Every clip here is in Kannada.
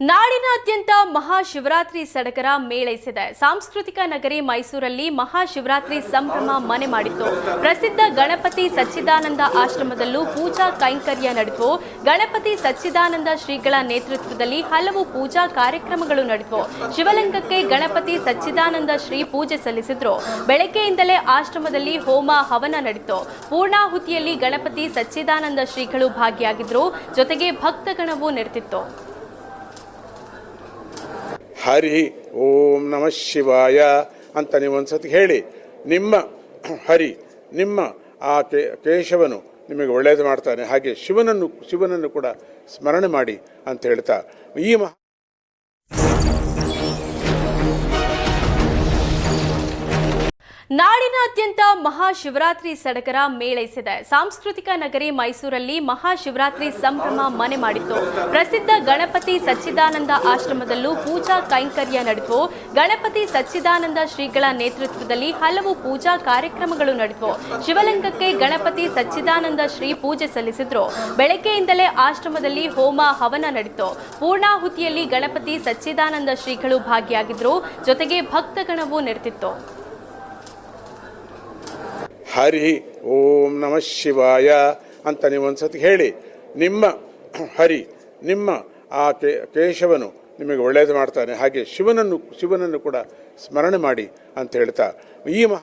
ನಾಡಿನಾದ್ಯಂತ ಮಹಾಶಿವರಾತ್ರಿ ಸಡಗರ ಮೇಳೈಸಿದೆ. ಸಾಂಸ್ಕೃತಿಕ ನಗರಿ ಮೈಸೂರಲ್ಲಿ ಮಹಾಶಿವರಾತ್ರಿ ಸಂಭ್ರಮ ಮನೆ ಮಾಡಿತ್ತು. ಪ್ರಸಿದ್ಧ ಗಣಪತಿ ಸಚ್ಚಿದಾನಂದ ಆಶ್ರಮದಲ್ಲೂ ಪೂಜಾ ಕೈಂಕರ್ಯ ನಡೆದವು ಗಣಪತಿ ಸಚ್ಚಿದಾನಂದ ಶ್ರೀಗಳ ನೇತೃತ್ವದಲ್ಲಿ ಹಲವು ಪೂಜಾ ಕಾರ್ಯಕ್ರಮಗಳು ನಡೆದವು ಶಿವಲಿಂಗಕ್ಕೆ ಗಣಪತಿ ಸಚ್ಚಿದಾನಂದ ಶ್ರೀ ಪೂಜೆ ಸಲ್ಲಿಸಿದ್ರು. ಬೆಳಗ್ಗೆಯಿಂದಲೇ ಆಶ್ರಮದಲ್ಲಿ ಹೋಮ ಹವನ ನಡೆಯಿತು ಪೂರ್ಣಾಹುತಿಯಲ್ಲಿ ಗಣಪತಿ ಸಚ್ಚಿದಾನಂದ ಶ್ರೀಗಳು ಭಾಗಿಯಾಗಿದ್ರು. ಜೊತೆಗೆ ಭಕ್ತಗಣವು ನೆರೆದಿತ್ತು. ಹರಿ ಓಂ ನಮಃ ಶಿವಾಯ ಅಂತ ನೀವು ಒಂದ್ಸತಿ ಹೇಳಿ. ನಿಮ್ಮ ಹರಿ, ನಿಮ್ಮ ಆ ಕೇಶವನು ನಿಮಗೆ ಒಳ್ಳೆಯದು ಮಾಡ್ತಾನೆ. ಹಾಗೆ ಶಿವನನ್ನು ಶಿವನನ್ನು ಕೂಡ ಸ್ಮರಣೆ ಮಾಡಿ ಅಂತ ಹೇಳ್ತಾ, ಈ ಮಹಾ ನಾಡಿನಾದ್ಯಂತ ಮಹಾಶಿವರಾತ್ರಿ ಸಡಗರ ಮೇಳೈಸಿದೆ. ಸಾಂಸ್ಕೃತಿಕ ನಗರಿ ಮೈಸೂರಲ್ಲಿ ಮಹಾಶಿವರಾತ್ರಿ ಸಂಭ್ರಮ ಮನೆ ಮಾಡಿತ್ತು. ಪ್ರಸಿದ್ಧ ಗಣಪತಿ ಸಚ್ಚಿದಾನಂದ ಆಶ್ರಮದಲ್ಲೂ ಪೂಜಾ ಕೈಂಕರ್ಯ ನಡೆದವು ಗಣಪತಿ ಸಚ್ಚಿದಾನಂದ ಶ್ರೀಗಳ ನೇತೃತ್ವದಲ್ಲಿ ಹಲವು ಪೂಜಾ ಕಾರ್ಯಕ್ರಮಗಳು ನಡೆದವು ಶಿವಲಿಂಗಕ್ಕೆ ಗಣಪತಿ ಸಚ್ಚಿದಾನಂದ ಶ್ರೀ ಪೂಜೆ ಸಲ್ಲಿಸಿದ್ರು. ಬೆಳಗ್ಗೆಯಿಂದಲೇ ಆಶ್ರಮದಲ್ಲಿ ಹೋಮ ಹವನ ನಡೆಯಿತು ಪೂರ್ಣಾಹುತಿಯಲ್ಲಿ ಗಣಪತಿ ಸಚ್ಚಿದಾನಂದ ಶ್ರೀಗಳು ಭಾಗಿಯಾಗಿದ್ರು. ಜೊತೆಗೆ ಭಕ್ತಗಣವು ನೆರೆದಿತ್ತು. ಹರಿ ಓಂ ನಮಃ ಶಿವಾಯ ಅಂತ ನೀವು ಒಂದ್ಸತಿ ಹೇಳಿ. ನಿಮ್ಮ ಹರಿ, ನಿಮ್ಮ ಆ ಕೇಶವನು ನಿಮಗೆ ಒಳ್ಳೆಯದು ಮಾಡ್ತಾನೆ. ಹಾಗೆ ಶಿವನನ್ನು ಶಿವನನ್ನು ಕೂಡ ಸ್ಮರಣೆ ಮಾಡಿ ಅಂತ ಹೇಳ್ತಾ ಈ ಮಹಾ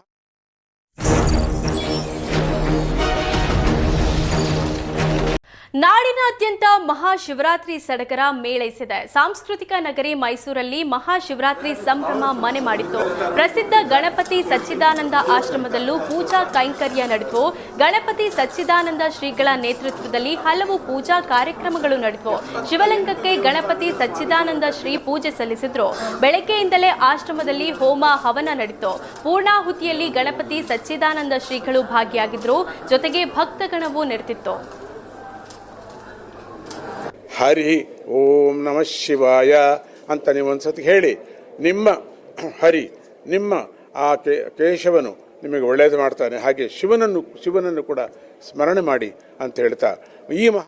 ನಾಡಿನಾದ್ಯಂತ ಮಹಾಶಿವರಾತ್ರಿ ಸಡಗರ ಮೇಳೈಸಿದೆ. ಸಾಂಸ್ಕೃತಿಕ ನಗರಿ ಮೈಸೂರಲ್ಲಿ ಮಹಾಶಿವರಾತ್ರಿ ಸಂಭ್ರಮ ಮನೆ ಮಾಡಿತ್ತು. ಪ್ರಸಿದ್ಧ ಗಣಪತಿ ಸಚ್ಚಿದಾನಂದ ಆಶ್ರಮದಲ್ಲೂ ಪೂಜಾ ಕೈಂಕರ್ಯ ನಡೆದವು ಗಣಪತಿ ಸಚ್ಚಿದಾನಂದ ಶ್ರೀಗಳ ನೇತೃತ್ವದಲ್ಲಿ ಹಲವು ಪೂಜಾ ಕಾರ್ಯಕ್ರಮಗಳು ನಡೆದವು ಶಿವಲಿಂಗಕ್ಕೆ ಗಣಪತಿ ಸಚ್ಚಿದಾನಂದ ಶ್ರೀ ಪೂಜೆ ಸಲ್ಲಿಸಿದ್ರು. ಬೆಳಗ್ಗೆಯಿಂದಲೇ ಆಶ್ರಮದಲ್ಲಿ ಹೋಮ ಹವನ ನಡೆಯಿತು ಪೂರ್ಣಾಹುತಿಯಲ್ಲಿ ಗಣಪತಿ ಸಚ್ಚಿದಾನಂದ ಶ್ರೀಗಳು ಭಾಗಿಯಾಗಿದ್ರು. ಜೊತೆಗೆ ಭಕ್ತಗಣವು ನೆರೆದಿತ್ತು. ಹರಿ ಓಂ ನಮಃ ಶಿವಾಯ ಅಂತ ನೀವು ಒಂದ್ಸತಿ ಹೇಳಿ. ನಿಮ್ಮ ಹರಿ, ನಿಮ್ಮ ಆ ಕೇಶವನು ನಿಮಗೆ ಒಳ್ಳೆಯದು ಮಾಡ್ತಾನೆ. ಹಾಗೆ ಶಿವನನ್ನು ಶಿವನನ್ನು ಕೂಡ ಸ್ಮರಣೆ ಮಾಡಿ ಅಂತ ಹೇಳ್ತಾ, ಈ ಮಹಾ